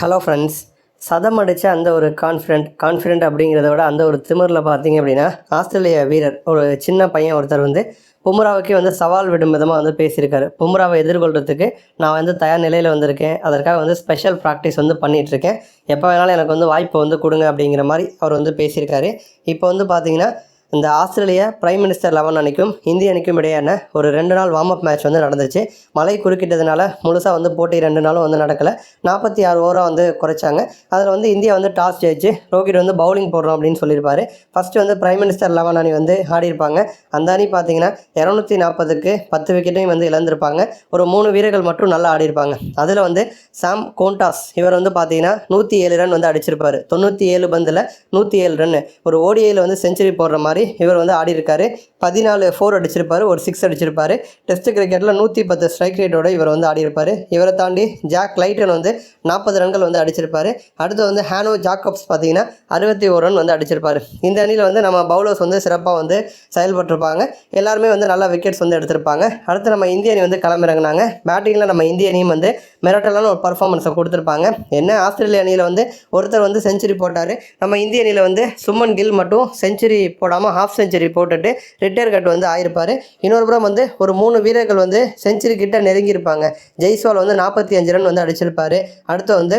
Hello friends சதம் அடித்த அந்த ஒரு கான்ஃபிடென்ட் கான்ஃபிடென்ட் அப்படிங்கிறத விட அந்த ஒரு திமிரில் பார்த்தீங்க அப்படின்னா ஆஸ்திரேலிய வீரர் ஒரு சின்ன பையன் ஒருத்தர் வந்து பும்ராவுக்கே வந்து சவால் விடும் விதமாக வந்து பேசியிருக்காரு. பும்ராவை எதிர்கொள்கிறதுக்கு நான் வந்து தயார் நிலையில் வந்திருக்கேன். அதற்காக வந்து ஸ்பெஷல் ப்ராக்டிஸ் வந்து பண்ணிகிட்ருக்கேன் எப்போ வேணாலும் எனக்கு வந்து வாய்ப்பு வந்து கொடுங்க அப்படிங்கிற மாதிரி அவர் வந்து பேசியிருக்காரு. இப்போ வந்து பார்த்தீங்கன்னா இந்த ஆஸ்திரேலியா பிரைம் மினிஸ்டர் லெவன் அணிக்கும் இந்திய அணிக்கும் இடையான ஒரு ரெண்டு நாள் வார்ம் அப் மேட்ச் வந்து நடந்துச்சு மழை குறுக்கிட்டதுனால முழுசாக வந்து போட்டி ரெண்டு நாளும் வந்து நடக்கலை. நாற்பத்தி ஆறு ஓவராக வந்து குறைச்சாங்க. அதில் வந்து இந்தியா வந்து டாஸ் ஜெயிச்சு ரோஹித் வந்து பவுலிங் போடுறோம் அப்படின்னு சொல்லியிருப்பாரு. ஃபஸ்ட்டு வந்து பிரைம் மினிஸ்டர் லெவன் அணி வந்து ஆடியிருப்பாங்க. அந்த அணி பார்த்தீங்கன்னா இரநூத்தி நாற்பதுக்கு பத்து விக்கெட்டையும் வந்து இழந்திருப்பாங்க. ஒரு மூணு வீரர்கள் மட்டும் நல்லா ஆடியிருப்பாங்க. அதில் வந்து சாம் கோண்டாஸ் இவர் வந்து பார்த்தீங்கன்னா நூற்றி ஏழு ரன் வந்து அடிச்சிருப்பார். தொண்ணூற்றி ஏழு பந்தில் நூற்றி ஏழு ரன் ஒரு ஓடிஐயில் வந்து செஞ்சுரி போடுற மாதிரி இவர் வந்து ஆடி இருக்காரு பதினாலு ஃபோர் அடிச்சிருப்பாரு ஒரு சிக்ஸ் அடிச்சிருப்பாரு. டெஸ்ட் கிரிக்கெட்டில் நூற்றி பத்து ஸ்ட்ரைக் ரேட்டோட இவர் வந்து ஆடி இருப்பாரு இவரை தாண்டி ஜாக் லைட்டன் வந்து நாற்பது ரன்கள் வந்து அடிச்சிருப்பாரு. அடுத்து வந்து ஹானோ ஜாக்கப்ஸ் பார்த்தீங்கன்னா அறுபத்தி ஒரு ரன் வந்து அடிச்சிருப்பாரு. இந்த அணியில் வந்து நம்ம பவுலர்ஸ் வந்து சிறப்பாக வந்து செயல்பட்டிருப்பாங்க. எல்லாருமே வந்து நல்லா விக்கெட்ஸ் வந்து எடுத்திருப்பாங்க. அடுத்து நம்ம இந்திய அணி வந்து களமிறங்கினாங்க. பேட்டிங்கில் நம்ம இந்திய அணியும் வந்து மிரட்டலான ஒரு பர்ஃபார்மன்ஸை கொடுத்துருப்பாங்க. என்ன ஆஸ்திரேலிய அணியில் வந்து ஒருத்தர் வந்து செஞ்சுரி போட்டார். நம்ம இந்திய அணியில் வந்து சுமன் கில் மட்டும் செஞ்சுரி போடாமல் ஹாஃப் செஞ்சுரி போட்டுட்டு ரிட்டையர் கட் வந்து ஆயிருப்பார். இன்னொரு புறம் வந்து ஒரு மூணு வீரர்கள் வந்து செஞ்சுரி கிட்ட நெருங்கியிருப்பாங்க. ஜெய்ஸ்வால் வந்து நாற்பத்தி அஞ்சு ரன் வந்து அடிச்சிருப்பார். அடுத்து வந்து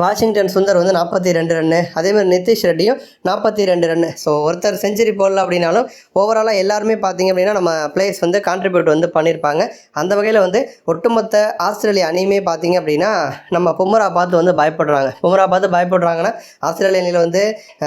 வாஷிங்டன் சுந்தர் வந்து நாற்பத்தி ரெண்டு ரன்னு அதேமாதிரி நிதிஷ் ரெட்டியும் நாற்பத்தி ரெண்டு ரன்னு. ஸோ ஒருத்தர் செஞ்சுரி போடல அப்படின்னாலும் ஓவராலாக எல்லாருமே பார்த்தீங்க அப்படின்னா நம்ம பிளேயர்ஸ் வந்து கான்ட்ரிபியூட் வந்து பண்ணியிருப்பாங்க அந்த வகையில் வந்து ஒட்டுமொத்த ஆஸ்திரேலியா அணியுமே பார்த்தீங்க அப்படின்னா நம்ம பும்ரா பார்த்து வந்து பயப்படுறாங்க. பும்ரா பார்த்து பயப்படுறாங்கன்னா ஆஸ்திரேலிய அணியில் வந்து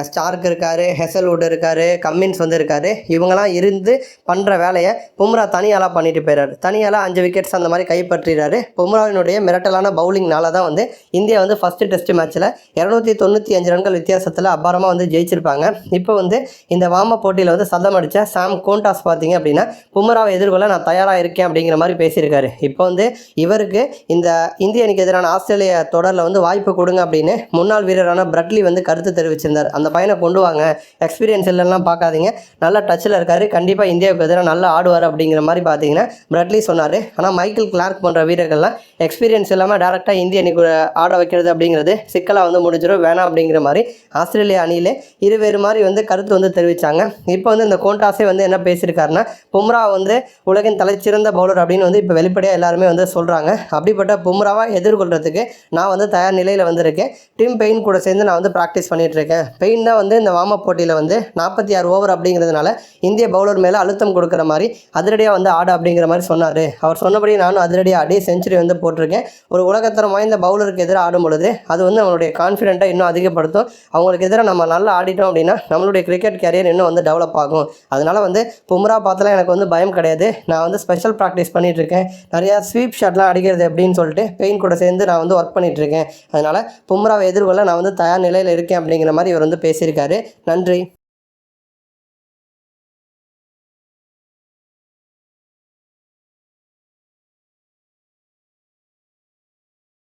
ஸ்டார்க் இருக்கார் ஹெசல்வுட் இருக்கார் கம்மின்ஸ் வந்து இருக்கார். இவங்கெல்லாம் இருந்து பண்ணுற வேலையை பும்ரா தனியாலாக பண்ணிட்டு போயிறாரு. தனியாலாக அஞ்சு விக்கெட்ஸ் அந்த மாதிரி கைப்பற்றிடுறாரு பும்ராவினுடைய மிரட்டலான பவுலிங்னால தான் வந்து இந்தியா வந்து ஃபஸ்ட்டு டெஸ்ட் மேட்ச்சில் இரநூத்தி தொண்ணூற்றி அஞ்சு ரன்கள் வித்தியாசத்தில் அபாரமாக வந்து ஜெயிச்சிருப்பாங்க. இப்போ வந்து இந்த வாம போட்டியில் வந்து சதம் அடித்த சாம் கோண்டாஸ் பார்த்தீங்க அப்படின்னா பும்ராவை எதிர்கொள்ள நான் தயாராக இருக்கேன் அப்படிங்கிற மாதிரி பேசியிருக்காரு. இப்போ வந்து இவருக்கு இந்த இந்திய அணிக்கு எதிரான ஆஸ்திரேலிய தொடரில் வந்து வாய்ப்பு கொடுங்க அப்படின்னு முன்னாள் வீரரான பிரட்லி வந்து கருத்து தெரிவிச்சிருந்தார். அந்த பையனை கொண்டு வாங்க. எக்ஸ்பீரியன்ஸ் இல்லைலாம் பார்க்காதீங்க. நல்லா டச்சில் இருக்காரு. கண்டிப்பாக இந்தியாவுக்கு எதிராக நல்லா ஆடுவார் அப்படிங்கிற மாதிரி பார்த்தீங்கன்னா பிரட்லி சொன்னார். ஆனால் மைக்கேல் கிளார்க் போன்ற வீரர்கள்லாம் எக்ஸ்பீரியன்ஸ் இல்லாமல் டேரெக்டாக இந்திய அணிக்கு ஆட வைக்கிறது அப்படிங்கிறது சிக்கலாக வந்து முடிஞ்சிடும் வேணாம் அப்படிங்கிற மாதிரி ஆஸ்திரேலியா அணியிலே இருவேறு மாதிரி வந்து கருத்து வந்து தெரிவித்தாங்க இப்போ வந்து இந்த கோண்டாஸே வந்து என்ன பேசியிருக்காருன்னா பும்ரா வந்து உலகின் தலைச்சிறந்த பவுலர் அப்படின்னு வந்து இப்போ வெளிப்படையாக எல்லாருமே வந்து சொல்கிறாங்க அப்படிப்பட்ட பும்ராவை எதிர்கொள்கிறதுக்கு நான் வந்து தயார் நிலையில் வந்திருக்கேன். டீம் பெயின் கூட சேர்ந்து நான் வந்து ப்ராக்டிஸ் பண்ணிகிட்ருக்கேன் பெயின் தான் வந்து இந்த வார்ம் போட்டியில் வந்து நாற்பத்தி ஆறு ஓவர் அப்படிங்கிறதுனால இந்திய பவுலர் மேலே அழுத்தம் கொடுக்குற மாதிரி அதிரடியாக வந்து ஆடு அப்படிங்கிற மாதிரி சொன்னார். அவர் சொன்னபடி நானும் அதிரடியாக ஆடி செஞ்சுரி வந்து போட்டிருக்கேன். ஒரு உலகத்தரம் வாய்ந்த பவுலருக்கு எதிராக ஆடும் பொழுது அது வந்து நம்மளுடைய கான்ஃபிடென்ட்டை இன்னும் அதிகப்படுத்தும். அவங்களுக்கு எதிராக நம்ம நல்லா ஆடிட்டோம் அப்படின்னா நம்மளுடைய கிரிக்கெட் கேரியர் இன்னும் வந்து டெவலப் ஆகும். அதனால் வந்து பும்ரா பார்த்தலாம் எனக்கு வந்து பயம் கிடையாது. நான் வந்து ஸ்பெஷல் ப்ராக்டிஸ் பண்ணிகிட்ருக்கேன் இருக்கேன் நிறையா ஸ்வீப் ஷாட்லாம் அடிக்கிறது அப்படின்னு சொல்லிட்டு பெயின் கூட சேர்ந்து நான் வந்து ஒர்க் பண்ணிகிட்ருக்கேன் இருக்கேன் அதனால் பும்ராவை எதிர்கொள்ள நான் வந்து தயார் நிலையில் இருக்கேன் அப்படிங்கிற மாதிரி இவர் வந்து பேசியிருக்காரு. நன்றி.